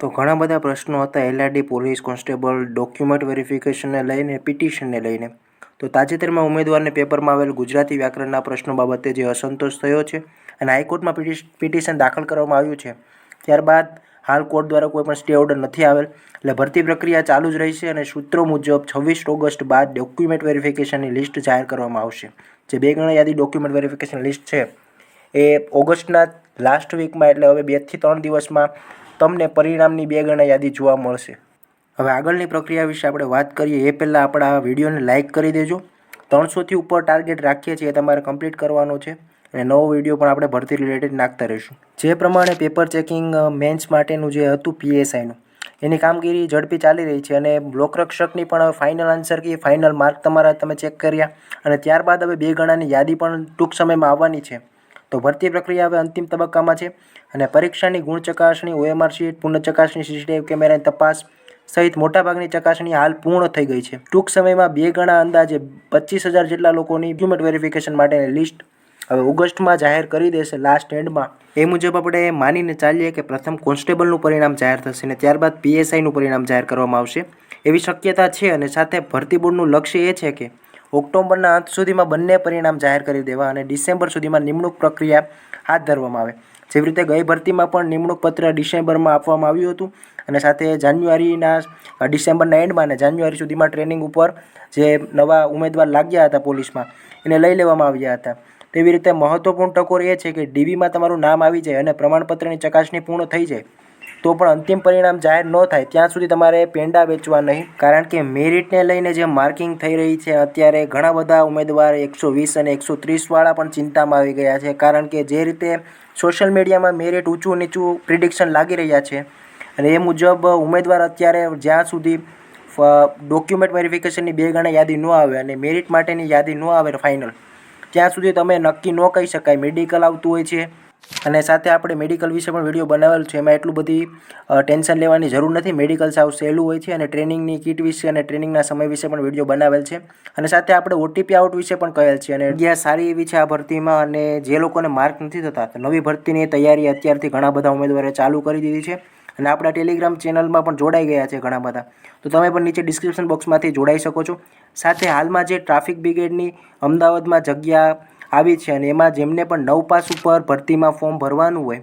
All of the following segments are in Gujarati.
તો ઘણા બધા પ્રશ્નો હતા એલઆરડી પોલીસ કોન્સ્ટેબલ, ડોક્યુમેન્ટ વેરિફિકેશનને લઈને, પિટિશનને લઈને. તો તાજેતરમાં ઉમેદવારને પેપરમાં આવેલ ગુજરાતી વ્યાકરણના પ્રશ્નો બાબતે જે અસંતોષ થયો છે અને હાઈકોર્ટમાં પિટિશ, પિટિશન દાખલ કરવામાં આવ્યું છે, ત્યારબાદ હાલ કોર્ટ દ્વારા કોઈ પણ સ્ટે ઓર્ડર નથી આવેલ. એટલે ભરતી પ્રક્રિયા ચાલુ જ રહેશે અને સૂત્રો મુજબ છવ્વીસ ઓગસ્ટ બાદ ડોક્યુમેન્ટ વેરિફિકેશનની લિસ્ટ જાહેર કરવામાં આવશે. જે બે ગણા યાદી ડોક્યુમેન્ટ વેરિફિકેશન લિસ્ટ છે, એ ઓગસ્ટના લાસ્ટ વીકમાં એટલે હવે બેથી ત્રણ દિવસમાં તમને પરિણામની બે ગણા યાદી જોવા મળશે. હવે આગળની પ્રક્રિયા વિશે આપણે વાત કરીએ, એ પહેલાં આપણા આ વિડીયોને લાઇક કરી દેજો. ત્રણસોથી ઉપર ટાર્ગેટ રાખીએ છીએ તમારે કમ્પ્લીટ કરવાનો છે. અને નવો વીડિયો પણ આપણે ભરતી રિલેટેડ નાખતા રહીશું. જે પ્રમાણે પેપર ચેકિંગ મેન્સ માટેનું જે હતું પીએસઆઈનું એની કામગીરી ઝડપી ચાલી રહી છે અને લોકરક્ષકની પણ ફાઇનલ આન્સર કે ફાઇનલ માર્ક તમારા તમે ચેક કર્યા. અને ત્યારબાદ હવે બે ગણાની યાદી પણ ટૂંક સમયમાં આવવાની છે. તો ભરતી પ્રક્રિયા હવે અંતિમ તબક્કામાં છે અને પરીક્ષાની ગુણ ચકાસણી ઓએમઆર શીટ પૂર્ણ ચકાસણી સીસીટીવી કેમેરાની તપાસ સહિત મોટાભાગની ચકાસણી હાલ પૂર્ણ થઈ ગઈ છે. ટૂંક સમયમાં બે ગણા અંદાજે પચીસ હજાર જેટલા લોકોની ડોક્યુમેન્ટ વેરિફિકેશન માટેની લિસ્ટ હવે ઓગસ્ટમાં જાહેર કરી દેશે. લાસ્ટ એન્ડમાં એ મુજબ આપણે માનીને ચાલીએ કે પ્રથમ કોન્સ્ટેબલનું પરિણામ જાહેર થશે અને ત્યારબાદ પીએસઆઈનું પરિણામ જાહેર કરવામાં આવશે. એવી શક્યતા છે અને સાથે ભરતી બોર્ડનું લક્ષ્ય એ છે કે ઓક્ટોબરના અંત સુધીમાં બંને પરિણામ જાહેર કરી દેવા અને ડિસેમ્બર સુધીમાં નિમણૂક પ્રક્રિયા હાથ ધરવામાં આવે. જેવી રીતે ગઈ ભરતીમાં પણ નિમણૂક પત્ર ડિસેમ્બરમાં આપવામાં આવ્યું હતું અને સાથે જાન્યુઆરીના ડિસેમ્બરના એન્ડમાં અને જાન્યુઆરી સુધીમાં ટ્રેનિંગ ઉપર જે નવા ઉમેદવાર લાગ્યા હતા પોલીસમાં, એને લઈ લેવામાં આવ્યા હતા. તેવી રીતે મહત્ત્વપૂર્ણ ટકોર એ છે કે ડીવીમાં તમારું નામ આવી જાય અને પ્રમાણપત્રની ચકાસણી પૂર્ણ થઈ જાય. તો પણ અંતિમ પરિણામ જાહેર ન થાય. ત્યાં સુધી તમારે પેંડા વેચવા નહીં. કારણ કે મેરિટને લઈને જે માર્કિંગ થઈ રહી છે, અત્યારે ઘણા બધા ઉમેદવાર એકસો વીસ અને એકસો ત્રીસવાળા પણ ચિંતામાં આવી ગયા છે. કારણ કે જે રીતે સોશિયલ મીડિયામાં મેરિટ ઊંચું નીચું પ્રિડિક્શન લાગી રહ્યા છે અને એ મુજબ ઉમેદવાર અત્યારે જ્યાં સુધી ડોક્યુમેન્ટ વેરિફિકેશનની બે ગણા યાદી ન આવે અને મેરિટ માટેની યાદી ન આવે ફાઇનલ, ત્યાં સુધી તમે નક્કી ન કહી શકાય. મેડિકલ આવતું હોય છે. અને સાથે આપણે મેડિકલ વિશે પણ વીડિયો બનાવેલ છે. એમાં એટલું બધી ટેન્શન લેવાની જરૂર નથી. મેડિકલ સાવ સહેલું હોય છે અને ટ્રેનિંગની કીટ વિશે અને ટ્રેનિંગના સમય વિશે પણ વીડિયો બનાવેલ છે. અને સાથે આપણે ઓટીપી આઉટ વિશે પણ કહેલ છે. અને જગ્યા સારી એવી છે આ ભરતીમાં અને જે લોકોને માર્ક નથી થતા નવી ભરતીની તૈયારી અત્યારથી ઘણા બધા ઉમેદવારે ચાલુ કરી દીધી છે. અને આપણા ટેલિગ્રામ ચેનલમાં પણ જોડાઈ ગયા છે ઘણા બધા. તો તમે પણ નીચે ડિસ્ક્રિપ્શન બોક્સમાંથી જોડાઈ શકો છો. સાથે હાલમાં જે ટ્રાફિક બ્રિગેડની અમદાવાદમાં જગ્યા આવી છે અને એમાં જેમને પણ નવ પાસ ઉપર ભરતીમાં ફોર્મ ભરવાનું હોય,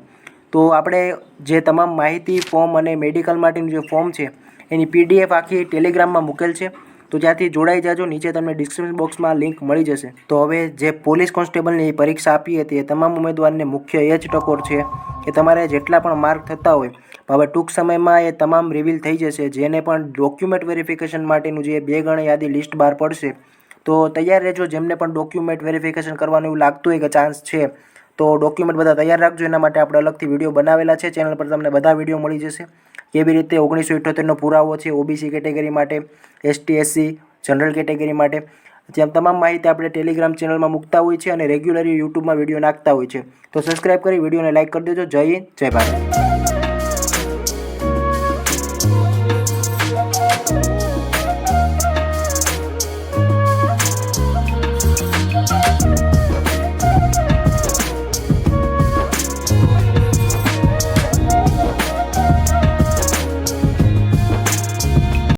તો આપણે જે તમામ માહિતી, ફોર્મ અને મેડિકલ માટેનું જે ફોર્મ છે, એની પીડીએફ આખી ટેલિગ્રામમાં મૂકેલ છે. તો જ્યાંથી જોડાઈ જાજો, નીચે તમને ડિસ્ક્રિપ્શન બોક્સમાં લિંક મળી જશે. તો હવે જે પોલીસ કોન્સ્ટેબલની પરીક્ષા આપી હતી, એ તમામ ઉમેદવારને મુખ્ય એ જ ટકોર છે કે તમારે જેટલા પણ માર્ક થતા હોય હવે ટૂંક સમયમાં એ તમામ રિવીલ થઈ જશે. જેને પણ ડોક્યુમેન્ટ વેરિફિકેશન માટેનું જે બે ગણ યાદી લિસ્ટ બહાર પડશે તો તૈયાર રહેજો, જેમને પણ ડોક્યુમેન્ટ વેરિફિકેશન કરવાનું એવું લાગતું હોય કે ચાન્સ છે, તો ડોક્યુમેન્ટ બધા તૈયાર રાખજો. એના માટે આપણે અલગથી વીડિયો બનાવેલા છે. ચેનલ પર તમને બધા વીડિયો મળી જશે. કેવી રીતે ઓગણીસો ઇઠ્યોતેરનો પુરાવો છે ઓબીસી કેટેગરી માટે એસટી એસસી જનરલ કેટેગરી માટે, જેમ તમામ માહિતી આપણે ટેલિગ્રામ ચેનલમાં મૂકતા હોય છે અને રેગ્યુલર યુટ્યુબમાં વીડિયો નાખતા હોય છે. તો સબસ્ક્રાઈબ કરી વિડીયોને લાઇક કરી દેજો. જય હિન્દ, જય ભારત.